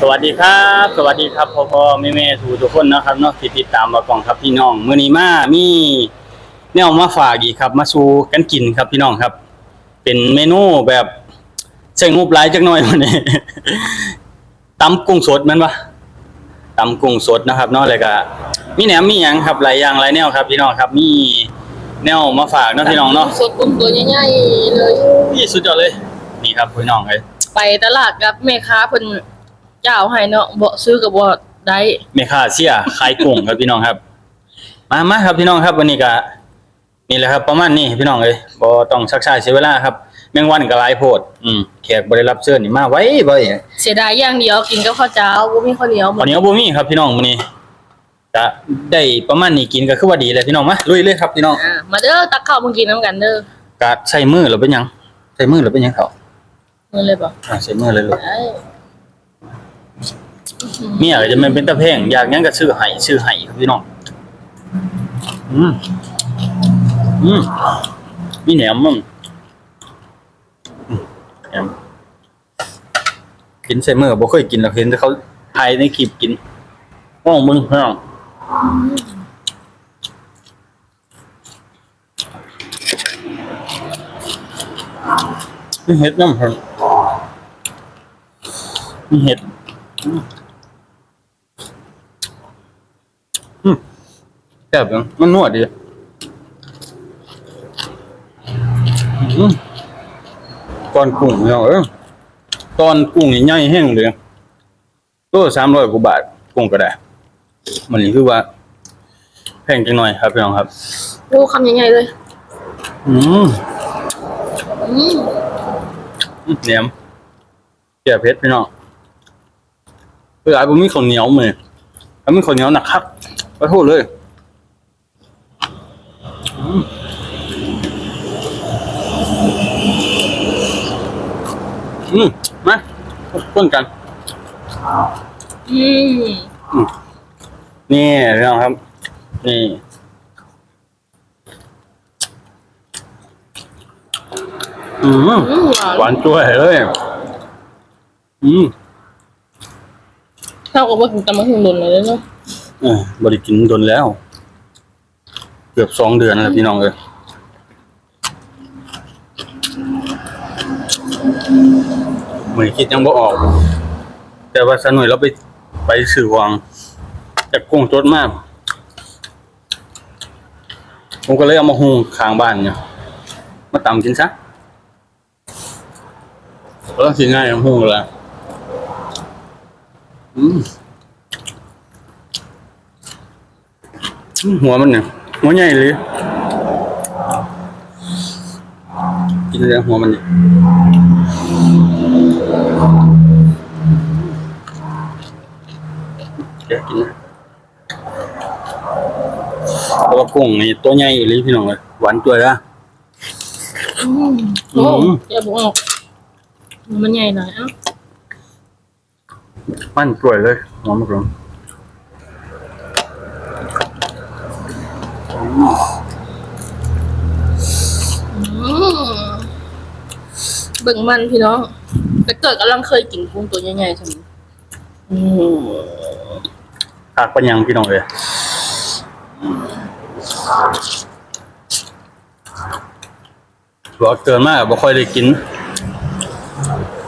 สวัสดีครับ สวัสดีครับพ่อพ่อแม่แม่ทุกทุกคนนะครับเนาะที่ติดตามมากล่องครับพี่น้องมื้อนี้มามีแนวมาฝากอีกครับ มาสู่กันกินครับพี่น้องครับ เป็นเมนูแบบใส่งบหลายจักหน่อยวันนี้ตำกุ้งสดแมันปะตำกุ้งสดนะครับเนาะแล้วก็มีแหนมมีหยังครับหลายอย่างหลายแนวครับพี่น้องครับ มีแนวมาฝากเนาะพี่น้องเนาะสดกุ้งตัวใหญ่ๆเลย นี่สุดยอดเลย นี่ครับพี่น้องเลยไปตลาดกับแม่ค้าเพิ่น เจ้าให้เนาะบ่ซื้อกับบ่ได้เมคาเซียขายกุ้งครับพี่น้องครับ มามาครับพี่น้องครับวันนี้ก็นี่แหละครับ ประมาณนี้พี่น้องเลยบ่ต้องชักช้าเสียเวลาครับ แมงวันก็หลายโพด อืมแขกบ่ได้รับเชิญนี่มาไว้บ่อยเสียดายอย่างเดียวกินกับข้าวเจ้าบ่มีข้าวเหนียวหมตอดนนี้บ่มีครับพี่น้องมื้อนี้จะได้ประมาณนี้กินก็คือว่าดีเลยพี่น้องมาลุยเลยครับพี่น้องอ่ามาเด้อตักข้าวมากินน้ำกันเด้อกาใส่มือหรือเป็นหยังใส่มือหรือเป็นหยังเขามื้อเลยบ่อ่าใส่มือเลยลูกได้ เมียก็จะม่นเป็นตะแพงอยากหยังก็ซื้อให้ซื้อให้ครับพี่น้องอืมอืมมีแหนมมั้งแอมกินใส่มือบ่เคยกินหรอกเห็นแต่เขาถ่ายในคลิปกินห้องมึงห้องมีเห็ดน้ำครับมีเห็ดอืมอืม แซ่บจังมันนวดดีอืมตอนกุ้งเนี่ยเออตอนกุ้งนี่ใหญ่แห้งเลยตัวสามร้อยกว่าบาทกุ้งก็ได้ มันนี่คือว่า แพงจังหน่อยครับพี่น้องครับดูคำใหญ่ๆเลย อืมอืมเหนียมเจียเพชรพี่น้องคือหลายผมมีข้าวเหนียวมือแล้วมีข้าวเหนียวหนักคัก ขอโทษเลยอืมอืมมาพ้นกัน อืมนี่พี่น้องครับ นี่อืมอืมหวานจ้วยเลย อืมเท่ากับว่ากินตำมะฮุงโดนเลยเนาะเออบริกินโดนแล้ว เกือบสองเดือนแล้วพี่น้องเอ้ยเหมือนคิดยังบ่ออก แต่ว่าสนุยเราไปไปสื่อวางจากกุ้งจดมาก ผมก็เลยเอามาหุงข้างบ้านเนี่ยมาตำกินซะแล้วสิง่ายหุงเลยอืม หัวมันเนี่ยหัวใหญ่เลยกินเลยหัวมันเนี่ยเดี๋ยวกินนะตัวกุ้งนี่ตัวใหญ่เลยพี่น้องเลยหวานตัวละอืมโอ้อืมอย่าบอกออกมันใหญ่หน่อยเอ้ามันสวยเลยหอมมากเลย อืม เบิ่งมันพี่น้องแต่เกิดกำลังเคยกินกุ้งตัวใหญ่ๆใช่ไหมอืมขากปัญญังพี่น้องเลยบอกเกินมากบ่ค่อยได้กิน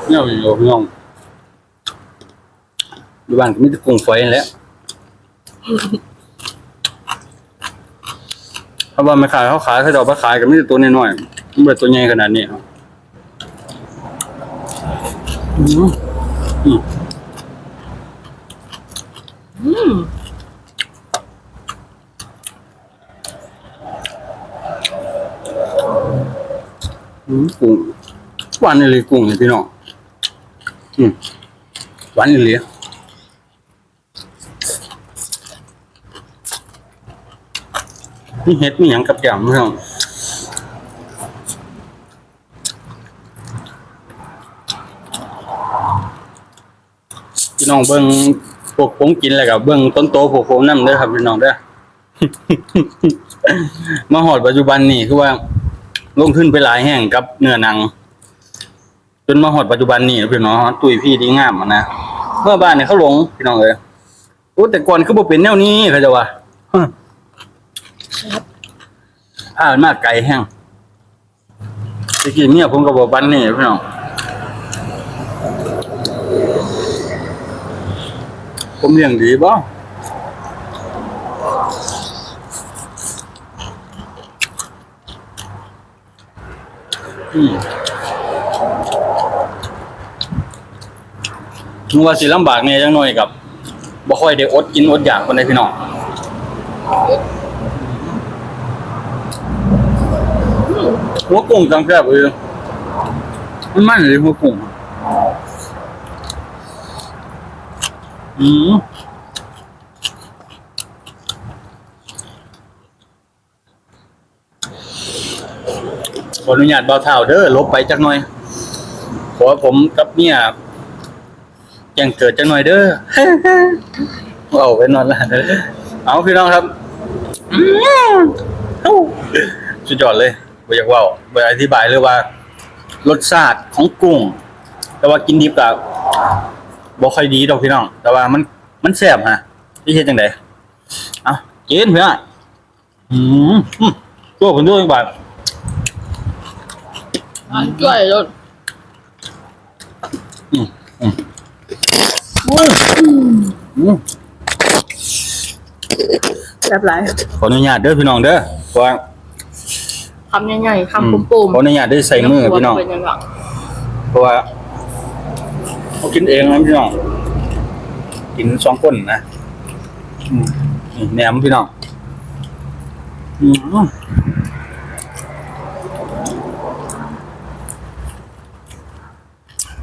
เนี่ยอยู่พี่น้องดูบ้านก็มีแต่กุ้งฝอยนั่นแหละ เพราะว่าไม่ขายเขาขายเขาจะเอาไปขายกันไม่ใช่ตัวน้อยๆมันเป็นตัวใหญ่ขนาดนี้ครับอืมอืมอืมอืมกุ้งหวานเลยกุ้งเนี่ยพี่น้องอืมหวานเลย มีเห็ดมีหยังกับยำพี่น้งพี่น้องเบิ่งพวกผมกินแล้วก็เบิ่งต้นโตพวกผมนำเด้อครับพี่น้องเด้อ มาหอดปัจจุบันนี่คือว่า ลงทุนไปหลายแห่งกับเนื้อหนัง จนมาหอดปัจจุบันนี่นะพี่น้องตุยพี่ดีงามอะนะเมื่อบ้านเนี่ยเขาหลงพี่น้องเอ้ยโอ้แต่ก่อนคือบ่เป็นแนวนี้เขาจะว่า ครับอ่านมากไกลแห้งตะกี้เมียผมก็บ่ปันนี่พี่น้องผมเลี้ยงดีบ่อืมนึกว่าสิลำบากเนี่ยจังหน่อยกับบ่ค่อยได้อดกินอดอยากคนใดพี่น้อง หัวกุ้งจังแซ่บเออมันมันเลยหัวกุ้งอืมขออนุญาตเบาเท้าเด้อลบไปจักหน่อย ขอผมกับเมียแจ้งเกิดจักหน่อยเด้อเอาไปนอนละเอาพี่น้องครับอืมเอ้าสุดยอดเลย บ่อยากเว่าบ่อยากอธิบายเลยว่ารสชาติของกุ้ง แต่ว่ากินดิบกับบ่ค่อยดีดอกพี่น้อง แต่ว่ามันมันแซ่บฮะพี่เฮ็ดจังไดเอากินเพื่อนอืมอืมตัวผมด้วยบาทอันจ่วยรถอืมอืมอืมแบบไรขออนุญาตเด้อพี่น้องเด้อเพราะว่า คำใหญ่ๆคำปุ่มขออนุญาตได้ใส่มือพี่น้องเป็นยังไงเพราะว่าเขากินเองนะพี่น้องกินสองคนนะอืมนี่แหนมพี่น้องอืม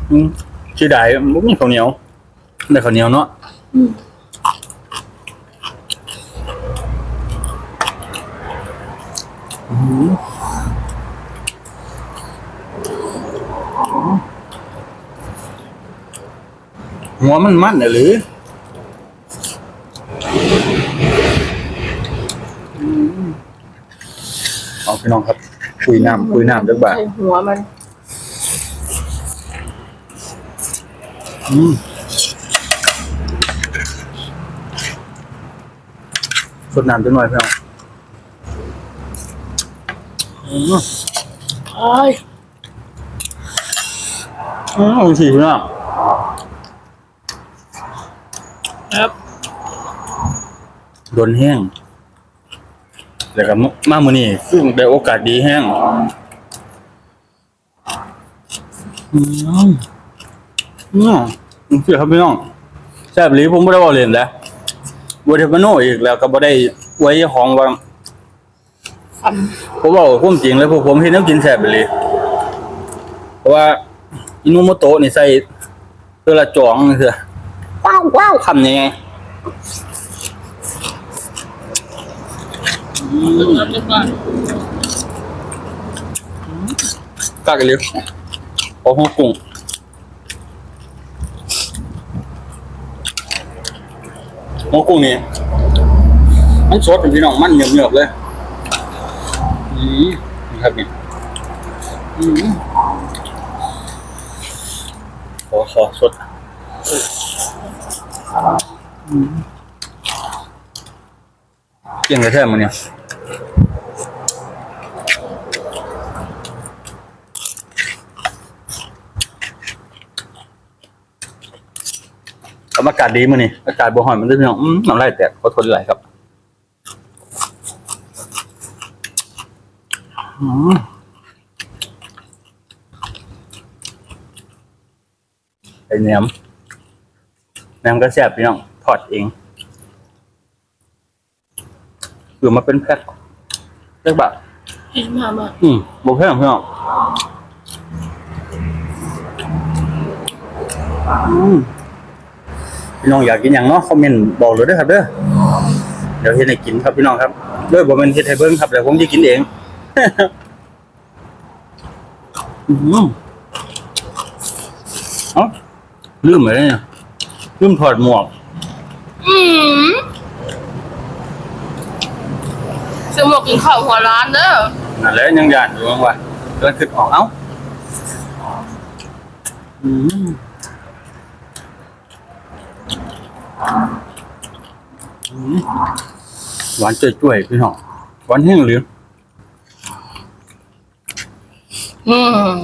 อืมเสียดายมันมีข้าวเหนียวได้ข้าวเหนียวเนาะ อืม อืม หัวมันมันน่ะหรืออืมเอาพี่น้องครับคุยน้ำคุยน้ำเด้อบ่าใส่หัวมันอืมสดน้ำจังหน่อยพี่น้องอืมเอ้ยอืมโอ้ยพี่น้อง ครับโดนแห้งแล้วก็มามือนี้ซึ่งได้โอกาสดีแห้งอืมอืมเสียครับพี่น้องแซ่บหลีผมบ่ได้เว้าเล่นแล้วบ่ได้มาโนอีกแล้วก็บ่ได้ไว้ของว่าผมบอกความจริงแล้วพวกผมเห็นน้ำกินแสบไปเลยเพราะว่าอินุโมโตะนี่ใส่เพื่อละจองนี่คือ ว้าวว้าวคำยังไงำแล้วจะก่อนกากกันเลยโอ้โหกุ้งโอ้กุ้งนี่มันสดเป็นพี่น้องมันเหนียวๆเลยอืมนี่ครับนี่อืมขอขอสด เกี่ยงกระแทมันเนี่ยอากาศดีมั้อนี่อากาศบ่ฮ้อนมันด้วยพี่น้องอืมน้ำลายแตกขอทนไหลครับอืมไอแหนม แหนมก็แซ่บพี่น้องทอดเองคือมาเป็นแพ็คเรียกแบบกินมามาอืมบแพงพี่น้องอืมพี่น้องอยากกินอย่างเนาะคอมเมนต์บอกเลยเด้อครับเด้อเดี๋ยวเฮ็ดให้กินครับพี่น้องครับด้วยบ่แม่นเฮ็ดให้เบิ่งครับเดี๋ยวผมจะกินเองอืมเอ้าลืมไปเลยเนี่ย ลืมถอดหมวกอืมซื้อหมวกกินข้าวหัวร้านเด้อนั่นแหละยังยานอยู่ว่าเกินขึ้นออกเอ้าอืมอืมหวานจ่วยๆพี่น้องหวานแห้งเหลืองอืม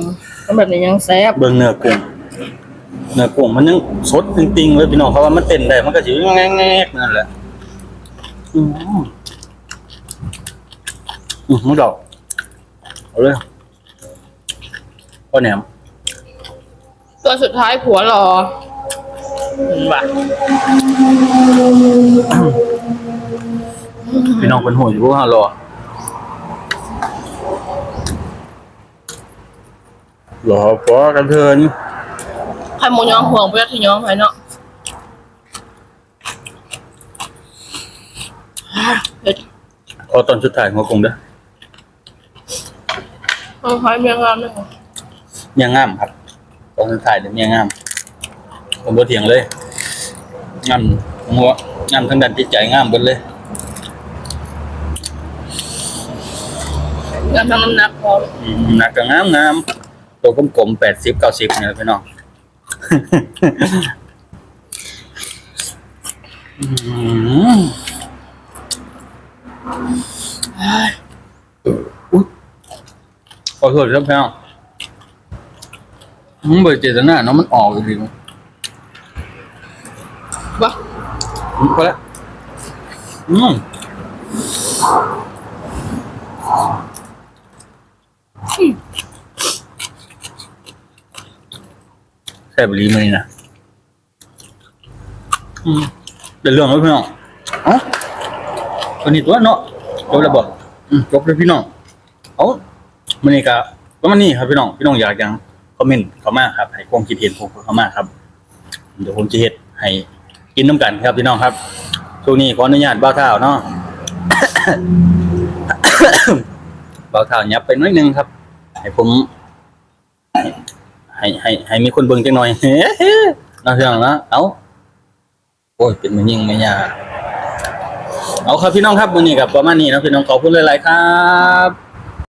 ทำแบบนี้ยังแซ่บเบิ่งเนื้อกุ้ง เนื้อกุ้งมันยังสดจริงๆเลยพี่น้องเพราะว่ามันเต้นได้มันก็สิแง่ๆนั่นแหละอืมอืมมึงดอกเอาเลยพ่อแหนมตัวสุดท้ายผัวรอว่ะพี่น้องเป็นห่วงอยู่ว่ารอรอพอกันเทิน ใครโมยองห่วงไปที่ยองไปเนาะเด็ดพอตอนสุดท้ายหัวกงเด้อต้องใช้เมียงงามด้วยค่ะเมียงามครับ ตอนสุดท้ายเดี๋ยวเมียงามผมบ่เถียงเลยงามหัวงามทั้งด้านจิตใจงามเบิดเลยงามทางน้ำหนักพร้อมอืมหนักก็งามงามตัวกลมๆแปดสิบเก้าสิบเนี่ยพี่น้องอืมอุ๊ย ขอโทษครับพี่น้องมันเบิดเจตนาเนาะมันออกจริงวะๆอืมพอแล้วอืม ซ่บรีมานี่นะอืมเดี๋ยวเรื่องแล้วพี่น้องอ๋อตัวนี้ตัวเนาะจบแล้วบอกอืมจบเลยพี่น้องเอามันนี่ก็ประมาณนี้ครับพี่น้องพี่น้องอยากยังคอมเมนต์เข้ามาครับ ให้ความคิดเห็นผมเข้ามาครับ เดี๋ยวผมจะเฮ็ดให้กินน้ำกันครับพี่น้องครับช่วงนี้ขออนุญาตบ่าวเท้าเนาะบ่าวเท้ายับไปหน้อยหนึงครับ ให้ผม ให้ให้ให้มีคนเบิ่งจังหน่อยเฮ้นะพี่น้องนะเอาโอ้ยเป็นมันยิ่งไม่ยากเอาครับพี่น้องครับวันนี้กับประมาณนี้นะพี่น้องขอบคุณหลายๆครับ